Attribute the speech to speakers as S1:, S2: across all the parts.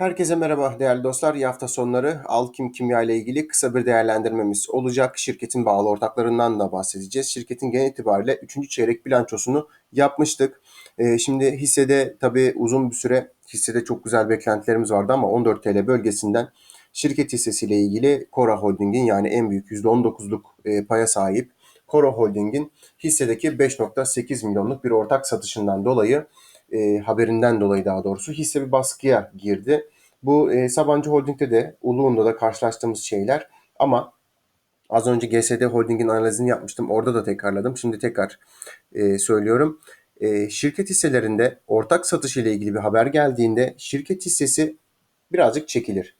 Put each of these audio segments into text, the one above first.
S1: Herkese merhaba değerli dostlar. İyi hafta sonları Alkim Kimya ile ilgili kısa bir değerlendirmemiz olacak. Şirketin bağlı ortaklarından da bahsedeceğiz. Şirketin genel itibariyle 3. çeyrek bilançosunu yapmıştık. Ee, şimdi hissede tabii uzun bir süre hissede çok güzel beklentilerimiz vardı ama 14 TL bölgesinden şirket hissesiyle ilgili Kora Holding'in yani en büyük %19'luk e, paya sahip Kora Holding'in hissedeki 5.8 milyonluk bir ortak satışından dolayı e, haberinden dolayı daha doğrusu hisse bir baskıya girdi. Bu e, Sabancı Holding'de de Uluğun'da da karşılaştığımız şeyler ama az önce GSD Holding'in analizini yapmıştım. Orada da tekrarladım. Şimdi tekrar e, söylüyorum. E, şirket hisselerinde ortak satış ile ilgili bir haber geldiğinde şirket hissesi birazcık çekilir.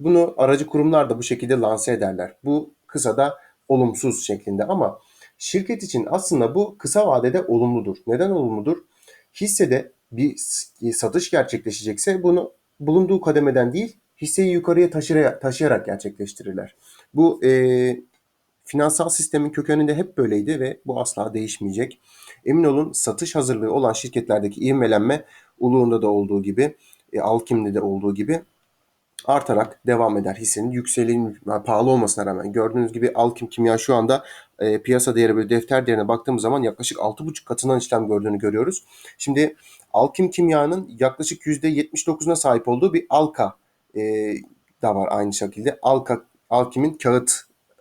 S1: Bunu aracı kurumlar da bu şekilde lanse ederler. Bu kısada olumsuz şeklinde ama şirket için aslında bu kısa vadede olumludur. Neden olumludur? Hissede bir satış gerçekleşecekse bunu bulunduğu kademeden değil hisseyi yukarıya taşıyarak, gerçekleştirirler. Bu e, finansal sistemin kökeninde hep böyleydi ve bu asla değişmeyecek. Emin olun satış hazırlığı olan şirketlerdeki ivmelenme Uluğun'da da olduğu gibi, e, Alkim'de de olduğu gibi artarak devam eder hissenin yükselin yani pahalı olmasına rağmen. Gördüğünüz gibi Alkim Kimya şu anda e, piyasa değeri böyle defter değerine baktığımız zaman yaklaşık 6,5 katından işlem gördüğünü görüyoruz. Şimdi Alkim Kimya'nın yaklaşık %79'una sahip olduğu bir Alka e, da var aynı şekilde. Alka Alkim'in kağıt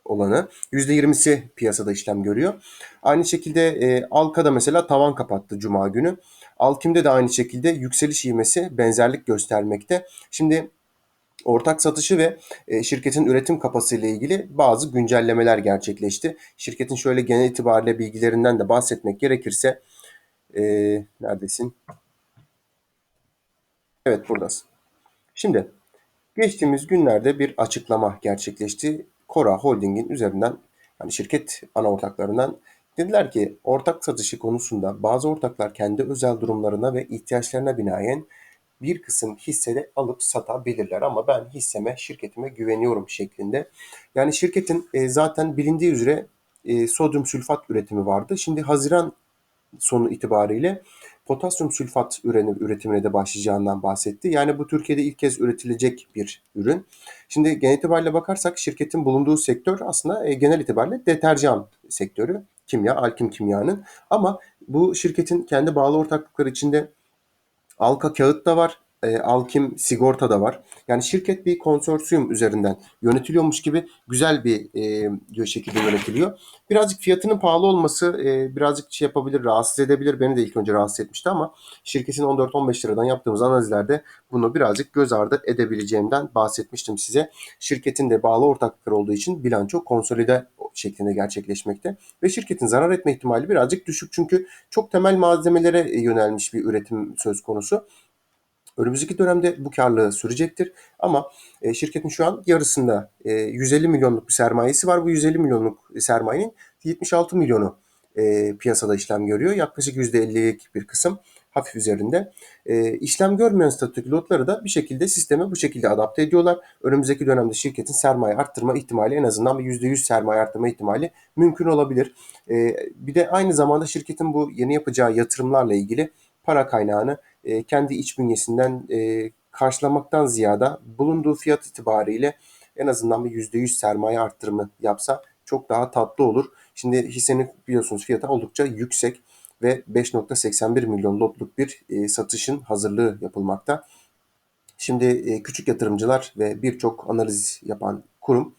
S1: olanı. %20'si piyasada işlem görüyor. Aynı şekilde e, Alka da mesela tavan kapattı Cuma günü. Alkim'de de aynı şekilde yükseliş ivmesi benzerlik göstermekte. Şimdi ortak satışı ve e, şirketin üretim kapasitesi ile ilgili bazı güncellemeler gerçekleşti. Şirketin şöyle genel itibariyle bilgilerinden de bahsetmek gerekirse e, neredesin? Evet buradasın. Şimdi geçtiğimiz günlerde bir açıklama gerçekleşti. Kora Holding'in üzerinden yani şirket ana ortaklarından dediler ki ortak satışı konusunda bazı ortaklar kendi özel durumlarına ve ihtiyaçlarına binaen bir kısım hissede alıp satabilirler ama ben hisseme, şirketime güveniyorum şeklinde. Yani şirketin e, zaten bilindiği üzere e, sodyum sülfat üretimi vardı. Şimdi Haziran sonu itibariyle potasyum sülfat üretimine de başlayacağından bahsetti. Yani bu Türkiye'de ilk kez üretilecek bir ürün. Şimdi genel itibariyle bakarsak şirketin bulunduğu sektör aslında e, genel itibariyle deterjan sektörü. Kimya, Alkim Kimya'nın. Ama bu şirketin kendi bağlı ortaklıkları içinde Alka Kağıt da var. E, Alkim Sigorta da var. Yani şirket bir konsorsiyum üzerinden yönetiliyormuş gibi güzel bir e, şekilde yönetiliyor. Birazcık fiyatının pahalı olması e, birazcık şey yapabilir, rahatsız edebilir. Beni de ilk önce rahatsız etmişti ama şirketin 14-15 liradan yaptığımız analizlerde bunu birazcık göz ardı edebileceğimden bahsetmiştim size. Şirketin de bağlı ortaklıklar olduğu için bilanço konsolide şeklinde gerçekleşmekte. Ve şirketin zarar etme ihtimali birazcık düşük çünkü çok temel malzemelere yönelmiş bir üretim söz konusu. Önümüzdeki dönemde bu karlılığı sürecektir. Ama e, şirketin şu an yarısında e, 150 milyonluk bir sermayesi var. Bu 150 milyonluk sermayenin 76 milyonu e, piyasada işlem görüyor. Yaklaşık %50'lik bir kısım hafif üzerinde. E, işlem görmeyen statüdeki lotları da bir şekilde sisteme bu şekilde adapte ediyorlar. Önümüzdeki dönemde şirketin sermaye arttırma ihtimali en azından bir %100 sermaye arttırma ihtimali mümkün olabilir. E, bir de aynı zamanda şirketin bu yeni yapacağı yatırımlarla ilgili para kaynağını e, kendi iç bünyesinden e, karşılamaktan ziyade bulunduğu fiyat itibariyle en azından bir %100 sermaye arttırımı yapsa çok daha tatlı olur. Şimdi hissenin biliyorsunuz fiyatı oldukça yüksek ve 5.81 milyon lotluk bir e, satışın hazırlığı yapılmakta. Şimdi e, küçük yatırımcılar ve birçok analiz yapan kurum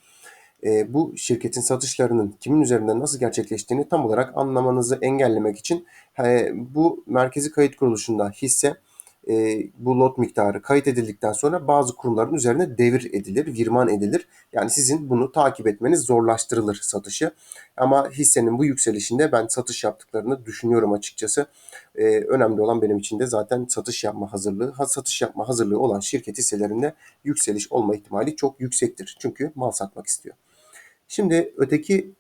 S1: e, bu şirketin satışlarının kimin üzerinden nasıl gerçekleştiğini tam olarak anlamanızı engellemek için e, bu merkezi kayıt kuruluşunda hisse e, bu lot miktarı kayıt edildikten sonra bazı kurumların üzerine devir edilir, virman edilir. Yani sizin bunu takip etmeniz zorlaştırılır satışı. Ama hissenin bu yükselişinde ben satış yaptıklarını düşünüyorum açıkçası. E, önemli olan benim için de zaten satış yapma hazırlığı. Ha, satış yapma hazırlığı olan şirket hisselerinde yükseliş olma ihtimali çok yüksektir. Çünkü mal satmak istiyor. Şimdi öteki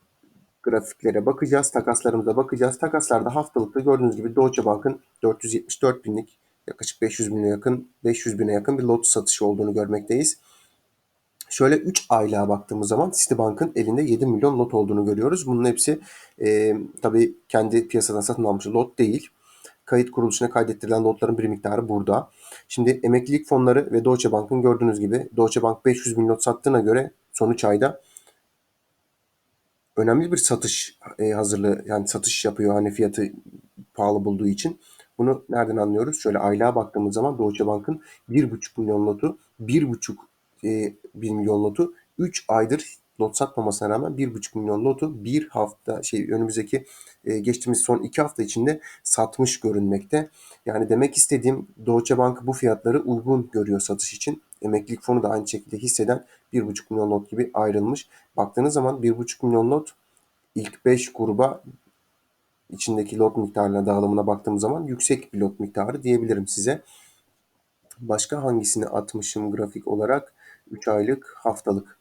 S1: grafiklere bakacağız. Takaslarımıza bakacağız. Takaslarda haftalıkta gördüğünüz gibi Deutsche Bank'ın 474 binlik yaklaşık 500 bine yakın 500 bine yakın bir lot satışı olduğunu görmekteyiz. Şöyle 3 aylığa baktığımız zaman Citibank'ın elinde 7 milyon lot olduğunu görüyoruz. Bunun hepsi e, tabii kendi piyasadan satın almış lot değil. kayıt kuruluşuna kaydettirilen notların bir miktarı burada. Şimdi emeklilik fonları ve Deutsche Bank'ın gördüğünüz gibi Deutsche Bank 500 bin not sattığına göre sonuç ayda önemli bir satış e, hazırlığı yani satış yapıyor hani fiyatı pahalı bulduğu için. Bunu nereden anlıyoruz? Şöyle aylığa baktığımız zaman Deutsche Bank'ın 1,5 milyon notu, 1,5 e, 1 milyon notu 3 aydır not satmamasına rağmen 1,5 milyon notu bir hafta şey önümüzdeki e, geçtiğimiz son 2 hafta içinde satmış görünmekte. Yani demek istediğim Deutsche Bank bu fiyatları uygun görüyor satış için. Emeklilik fonu da aynı şekilde hisseden 1,5 milyon not gibi ayrılmış. Baktığınız zaman 1,5 milyon not ilk 5 gruba içindeki lot miktarına dağılımına baktığım zaman yüksek bir lot miktarı diyebilirim size. Başka hangisini atmışım grafik olarak? 3 aylık, haftalık.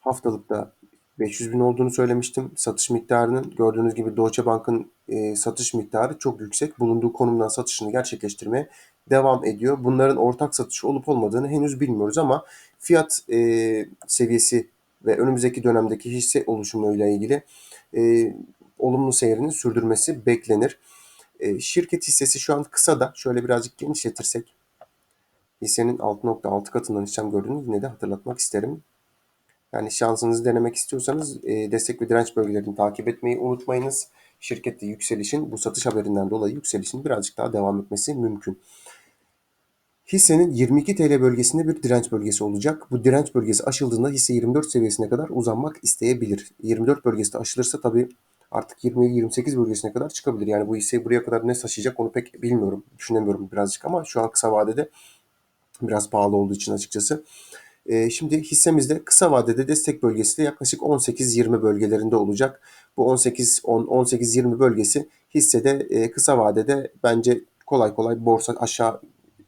S1: Haftalıkta 500 bin olduğunu söylemiştim. Satış miktarının gördüğünüz gibi Deutsche Bank'ın e, satış miktarı çok yüksek. Bulunduğu konumdan satışını gerçekleştirmeye devam ediyor. Bunların ortak satışı olup olmadığını henüz bilmiyoruz ama fiyat e, seviyesi ve önümüzdeki dönemdeki hisse oluşumuyla ilgili e, olumlu seyrini sürdürmesi beklenir. E, şirket hissesi şu an kısa da şöyle birazcık genişletirsek hissenin 6.6 katından işlem gördüğünü yine de hatırlatmak isterim. Yani şansınızı denemek istiyorsanız e, destek ve direnç bölgelerini takip etmeyi unutmayınız. Şirkette yükselişin bu satış haberinden dolayı yükselişin birazcık daha devam etmesi mümkün. Hissenin 22 TL bölgesinde bir direnç bölgesi olacak. Bu direnç bölgesi aşıldığında hisse 24 seviyesine kadar uzanmak isteyebilir. 24 bölgesi de aşılırsa tabii artık 20-28 bölgesine kadar çıkabilir. Yani bu hisseyi buraya kadar ne taşıyacak onu pek bilmiyorum. Düşünemiyorum birazcık ama şu an kısa vadede biraz pahalı olduğu için açıkçası. Ee, şimdi hissemizde kısa vadede destek bölgesi de yaklaşık 18-20 bölgelerinde olacak. Bu 18-10-18-20 bölgesi hissede e, kısa vadede bence kolay kolay borsa aşağı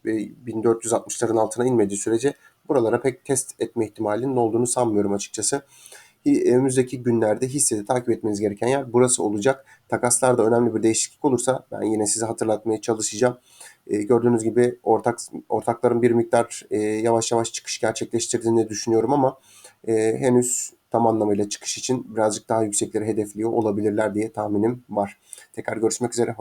S1: e, 1460'ların altına inmediği sürece buralara pek test etme ihtimalinin olduğunu sanmıyorum açıkçası. Önümüzdeki günlerde hissede takip etmeniz gereken yer burası olacak. Takaslarda önemli bir değişiklik olursa ben yine size hatırlatmaya çalışacağım. E, gördüğünüz gibi ortak ortakların bir miktar e, yavaş yavaş çıkış gerçekleştirdiğini düşünüyorum ama e, henüz tam anlamıyla çıkış için birazcık daha yüksekleri hedefliyor olabilirler diye tahminim var. Tekrar görüşmek üzere.